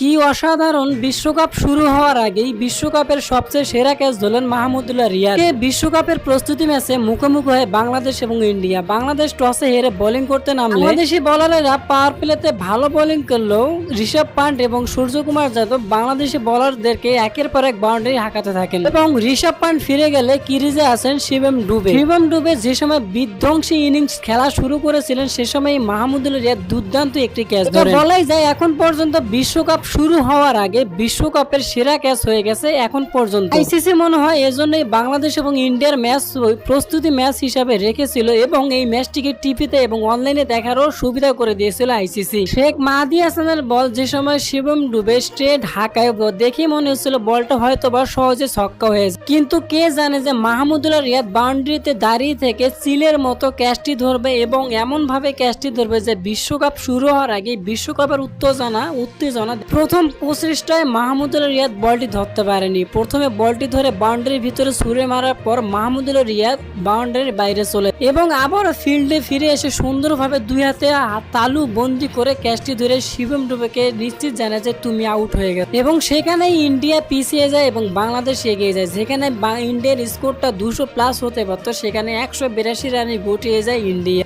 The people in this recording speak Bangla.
কি অসাধারণ বিশ্বকাপ শুরু হওয়ার আগেই বিশ্বকাপের সবচেয়ে সেরা ক্যাচ ধরলেন মাহমুদুল্লাহ রিয়াদ। বিশ্বকাপের প্রস্তুতি ম্যাচে মুখোমুখি হয়ে বাংলাদেশ এবং ইন্ডিয়া। বাংলাদেশ টসে হেরে বোলিং করতে নামলে বাংলাদেশি বলারেরা পাওয়ার প্লেতে ভালো বোলিং করলেও ঋষভ পান্ট এবং সূর্যকুমার যাদব বাংলাদেশি বোলারদেরকে একের পর এক বাউন্ডারি হাঁকাতে থাকেন। এবং ঋষভ পান্ট ফিরে গেলে কিরিজে আছেন শিবম ডুবে। শিবম ডুবে যে সময় বিধ্বংসী ইনিংস খেলা শুরু করেছিলেন সে সময় মাহমুদুল রিয়াদ দুর্দান্ত একটি ক্যাচ ধরে বলাই যায় এখন পর্যন্ত বিশ্বকাপ শুরু হওয়ার আগে বিশ্বকাপের সেরা ক্যাচ হয়ে গেছে এখন পর্যন্ত। আইসিসি মনে হয় এজন্যই বাংলাদেশ এবং ইন্ডিয়ার ম্যাচ প্রস্তুতি ম্যাচ হিসাবে রেখেছিল এবং এই ম্যাচটিকে টিভিতে এবং অনলাইনে দেখারও সুবিধা করে দিয়েছিল আইসিসি। শেখ মাহাদি হাসানের বল যে সময় শিবম ডুবে স্ট্রেট ঢাকায় দেখে মনে হচ্ছিল বলটা হয়তো বা সহজে ছক্কা হয়েছে কিন্তু কে জানে যে মাহমুদুল্লাহ রিয়াদ বাউন্ডারিতে দাঁড়িয়ে থেকে চিলের মতো ক্যাচটি ধরবে এবং এমনভাবে ক্যাচটি ধরবে যে বিশ্বকাপ শুরু হওয়ার আগে বিশ্বকাপের উত্তেজনা উত্তেজনা প্রথম পঁচিশটায় মাহমুদুল্লাহ রিয়াদ বলটি ধরতে পারেনি। প্রথমে বলটি ধরে বাউন্ডারির ভিতরে ছুড়ে মারার পর মাহমুদুল্লাহ রিয়াদ বাউন্ডারির বাইরে চলে এবং আবার ফিল্ডে ফিরে এসে সুন্দরভাবে দুই হাতে তালু বন্দি করে ক্যাচটি ধরে শিবম ডুবেকে নিশ্চিত জানায় যে তুমি আউট হয়ে গেছে। এবং সেখানে ইন্ডিয়া পিছিয়ে যায় এবং বাংলাদেশ এগিয়ে যায়। যেখানে ইন্ডিয়ার স্কোরটা দুশো প্লাস হতে পারতো, সেখানে একশো বিরাশি রানে গুটিয়ে যায় ইন্ডিয়া।